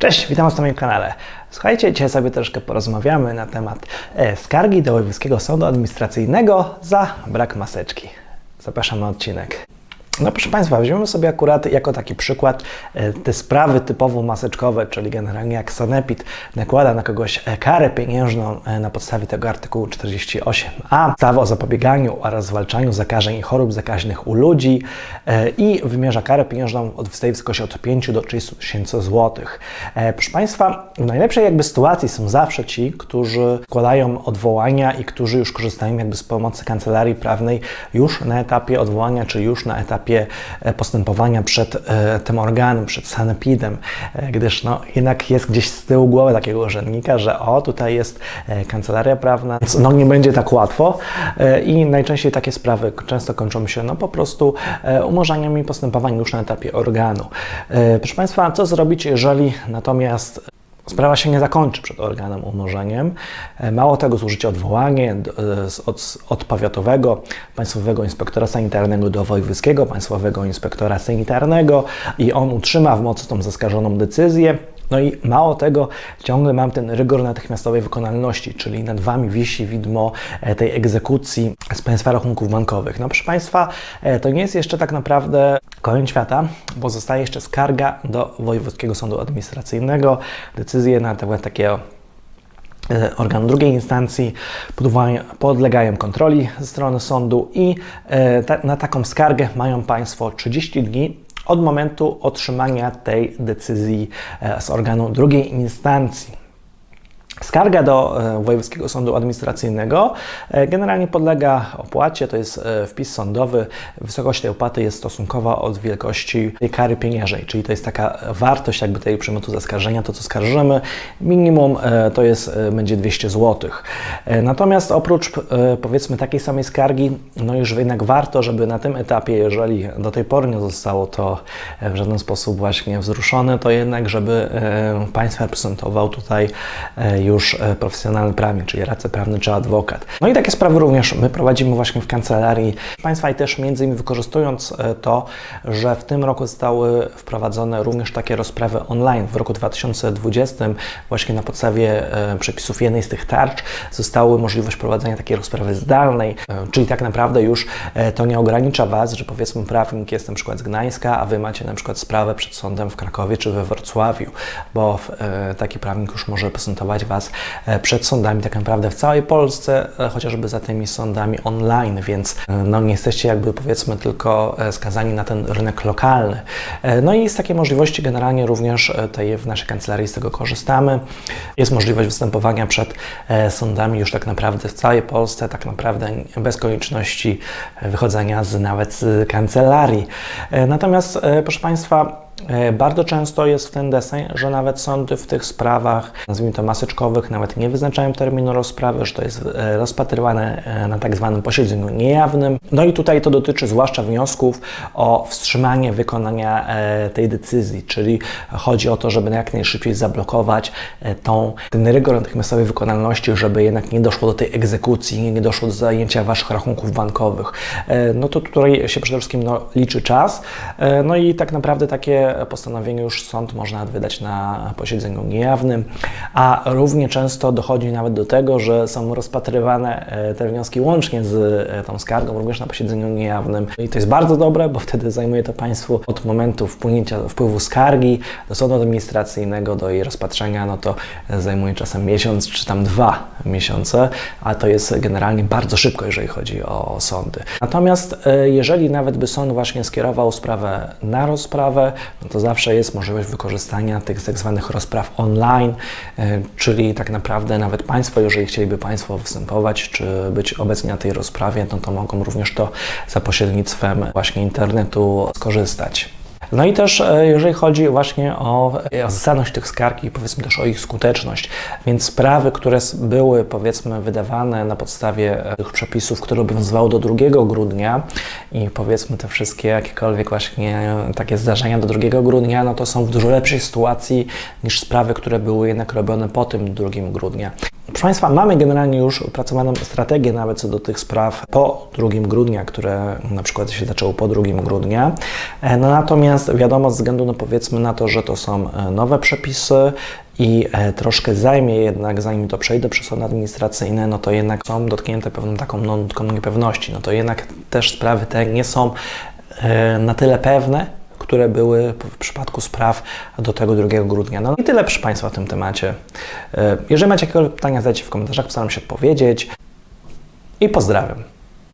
Cześć, witam Was na moim kanale. Słuchajcie, dzisiaj sobie troszkę porozmawiamy na temat e, skargi do Wojewódzkiego Sądu Administracyjnego za brak maseczki. Zapraszam na odcinek. No proszę Państwa, weźmiemy sobie akurat jako taki przykład e, te sprawy typowo maseczkowe, czyli generalnie jak Sanepid nakłada na kogoś e, karę pieniężną e, na podstawie tego artykułu 48a ustawy o zapobieganiu oraz zwalczaniu zakażeń i chorób zakaźnych u ludzi i wymierza karę pieniężną od w wysokości od 5 do 30 tysięcy złotych. Proszę Państwa, w najlepszej jakby sytuacji są zawsze ci, którzy składają odwołania i którzy już korzystają jakby z pomocy kancelarii prawnej już na etapie odwołania, czy już na etapie e, postępowania przed e, tym organem, przed sanepidem, e, gdyż no, jednak jest gdzieś z tyłu głowy takiego urzędnika, że o, tutaj jest kancelaria prawna, więc no nie będzie tak łatwo i najczęściej takie sprawy często kończą się no po prostu e, umorzeniami postępowań już na etapie organu. Proszę Państwa, co zrobić, jeżeli natomiast Sprawa się nie zakończy przed organem umorzeniem. E, Mało tego, złożycie odwołanie e, od, od powiatowego Państwowego Inspektora Sanitarnego do Wojewódzkiego Państwowego Inspektora Sanitarnego i on utrzyma w mocy tą zaskarżoną decyzję. No i mało tego, ciągle mam ten rygor natychmiastowej wykonalności, czyli nad Wami wisi widmo e, tej egzekucji z Państwa rachunków bankowych. No proszę Państwa, e, to nie jest jeszcze tak naprawdę koniec świata, bo zostaje jeszcze skarga do Wojewódzkiego Sądu Administracyjnego, decyzje na temat takiego e, organu drugiej instancji podlegają kontroli ze strony sądu i na taką skargę mają Państwo 30 dni od momentu otrzymania tej decyzji e, z organu drugiej instancji. Skarga do e, Wojewódzkiego Sądu Administracyjnego e, generalnie podlega opłacie, to jest e, wpis sądowy. Wysokość tej opłaty jest stosunkowa od wielkości kary pieniężnej, czyli to jest taka wartość jakby tej przymiotu zaskarżenia, to co skarżymy. Minimum to jest, będzie 200 zł. Natomiast oprócz powiedzmy takiej samej skargi, no już jednak warto, żeby na tym etapie, jeżeli do tej pory nie zostało to w żaden sposób właśnie wzruszone, to jednak, żeby Państwa reprezentował tutaj e, już e, profesjonalny prawnik, czyli radca prawny czy adwokat. No i takie sprawy również my prowadzimy właśnie w kancelarii Państwa i też między innymi wykorzystując e, to, że w tym roku zostały wprowadzone również takie rozprawy online. W roku 2020 właśnie na podstawie e, przepisów jednej z tych tarcz została możliwość prowadzenia takiej rozprawy zdalnej, czyli tak naprawdę już to nie ogranicza Was, że powiedzmy prawnik jest na przykład z Gdańska, a Wy macie na przykład sprawę przed sądem w Krakowie czy we Wrocławiu, bo taki prawnik już może prezentować Was e, przed sądami tak naprawdę w całej Polsce, e, chociażby za tymi sądami online, więc e, no nie jesteście jakby powiedzmy tylko e, skazani na ten rynek lokalny. No i z takiej możliwości generalnie również tutaj w naszej kancelarii z tego korzystamy. Jest możliwość występowania przed sądami już tak naprawdę w całej Polsce, tak naprawdę bez konieczności wychodzenia z, nawet z kancelarii. Natomiast proszę Państwa, Bardzo często jest w ten deseń, że nawet sądy w tych sprawach, nazwijmy to maseczkowych, nawet nie wyznaczają terminu rozprawy, że to jest e, rozpatrywane e, na tak zwanym posiedzeniu niejawnym. No i tutaj to dotyczy zwłaszcza wniosków o wstrzymanie wykonania e, tej decyzji, czyli chodzi o to, żeby jak najszybciej zablokować e, tą, ten rygor natychmiastowej wykonalności, żeby jednak nie doszło do tej egzekucji, nie doszło do zajęcia Waszych rachunków bankowych. E, No to tutaj się przede wszystkim no, liczy czas, e, no i tak naprawdę takie postanowienie już sąd może nawet wydać na posiedzeniu niejawnym, a równie często dochodzi nawet do tego, że są rozpatrywane e, te wnioski łącznie z e, tą skargą, również na posiedzeniu niejawnym. I to jest bardzo dobre, bo wtedy zajmuje to Państwu od momentu wpłynięcia, wpływu skargi do sądu administracyjnego, do jej rozpatrzenia, no to zajmuje czasem miesiąc czy tam dwa miesiące, a to jest generalnie bardzo szybko, jeżeli chodzi o sądy. Natomiast e, jeżeli nawet by sąd właśnie skierował sprawę na rozprawę, no to zawsze jest możliwość wykorzystania tych tak zwanych rozpraw online, e, czyli tak naprawdę nawet Państwo, jeżeli chcieliby Państwo występować czy być obecni na tej rozprawie, no to mogą również to za pośrednictwem właśnie internetu skorzystać. No i też e, jeżeli chodzi właśnie o, e, o zasadność tych skarg i powiedzmy też o ich skuteczność, więc sprawy, które były powiedzmy wydawane na podstawie e, tych przepisów, które obowiązywały do 2 grudnia i powiedzmy te wszystkie jakiekolwiek właśnie takie zdarzenia do 2 grudnia, no to są w dużo lepszej sytuacji niż sprawy, które były jednak robione po tym 2 grudnia. Proszę Państwa, mamy generalnie już opracowaną strategię nawet co do tych spraw po 2 grudnia, które na przykład się zaczęło po 2 grudnia. E, No natomiast wiadomo, ze względu no powiedzmy na to, że to są e, nowe przepisy i e, troszkę zajmie jednak, zanim to przejdę przez sądy administracyjne, no to jednak są dotknięte pewną taką no, nutką niepewności. No to jednak też sprawy te nie są na tyle pewne, które były w przypadku spraw do tego 2 grudnia. No i tyle proszę Państwa w tym temacie. E, Jeżeli macie jakiekolwiek pytania, zadajcie w komentarzach, postaram się odpowiedzieć i pozdrawiam.